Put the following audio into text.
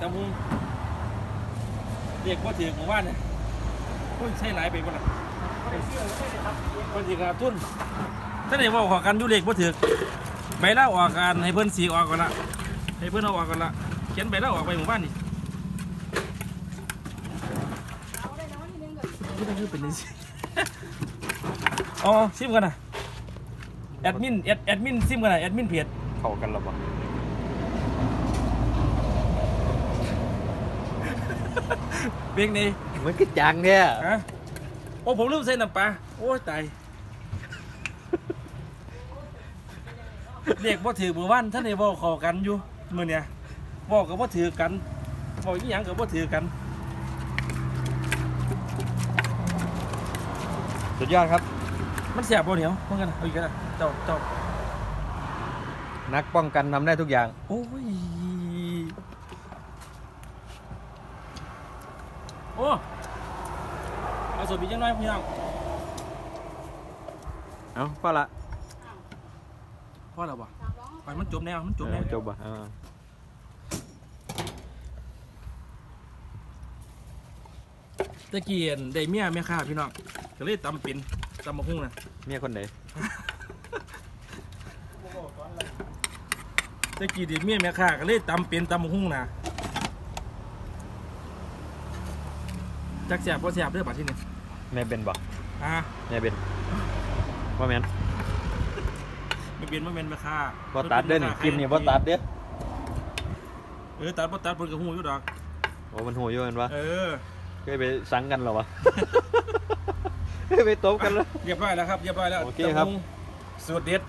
ตำมุงเรียกว่าถือหมู่บ้านเนี่ยโอ้ยใช่หลายไปบ่ล่ะคนถือขาดทุนถ้าไหนว่าขอกันอยุเล็กว่าถือใบเล่าออกกันให้เพิ่นสีออกก่อนละให้เพิ่นเอาออกก่อนละเขียนใบเล่าออกไปหมู่บ้านนี่ไม่ต้องเป็นนี่สิอ๋อซิมกันนะแอดมินแอดแอดมินซิมกันนะแอดมินเพจเข้ากันหรอปะ เพียงนี้มันก็จังเนี่ยฮะโอ้ผมลืมใส่น้ำปลาโอ้ยตายเรียกว่าถือมือวันท่านได้บอกขอกันอยู่มือเนี่ยบอกกับว่าถือกันบอกอีหยังกับว่าถือกัน สุดยอดครับ มันเสียบบ่เหนียวเหมือนกันนะเอาอีกแล้วเจ้าเจ้านักป้องกันทำได้ทุกอย่าง โอ้ย โอ้เอาสดบีจังน้อยพี่น้องเอ้าพอละพ่อเราบ่ไปมันจบแนวมันจบแนวเออจบอะเออตะเกียนได้เมียแม่ค้าพี่น้องก็เลยตำเป็นตำมะฮุ่งนะเมียคนไหนตะกี้ได้เมียแม่ค้าก็เลยตำเป็นตำมะฮุ่งนะ จักแสบบ่แสบเด้อบัดที่นี่แม่เบนบอกอ่าแม่เบนว่าแม่นไม่เป็นบ่แม่นแม่ค้าบ่ตัดเด้อนี่คลิปนี้บ่ตัดเด้อเออตัดบ่ตัดเพิ่นก็ฮู้อยู่ดอกโอ้มันหัวอยู่เห็นปะเออเคยไปสังกันเหรอวะเคยไปตบกันแล้วเรียบร้อยแล้วครับเรียบร้อยแล้วโอเคครับตำบักหุ่งสูตรเด็ด